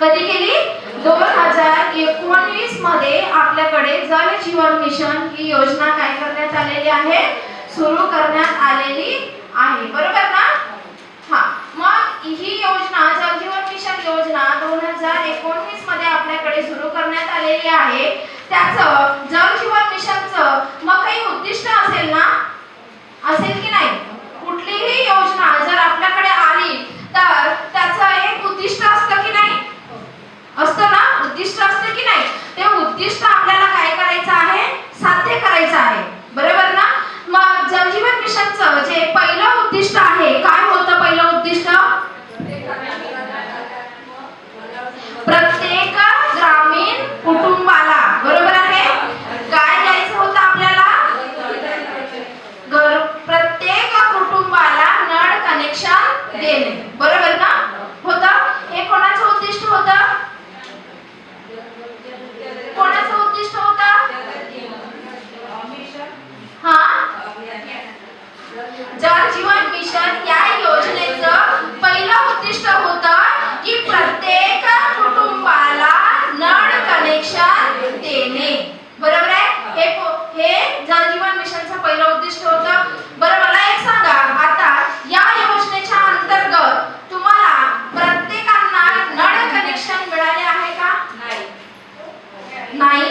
कधी केली? दोन हजार एकोणवीसमध्ये आपल्याकडे जल जीवन मिशन ही योजना काय करण्यात आलेली आहे? सुरू करण्यात आलेली आहे. बरोबर ना? हा. मग ही योजना जल जीवन मिशन योजना दोन हजार एकोणवीसमध्ये आपल्याकडे सुरू करण्यात आलेली आहे. त्याचं जल जीवन मिशन या योजनेचं पहिलं उद्दिष्ट होत की प्रत्येक कुटुंबाला नळ कनेक्शन देणे. बरोबर आहे? हे हे जल जीवन मिशनचं पहिलं उद्दिष्ट होत. बरं मला एक सांगा. आता या योजनेच्या अंतर्गत तुम्हाला प्रत्येकांना नळ कनेक्शन मिळाले आहे का? नाही?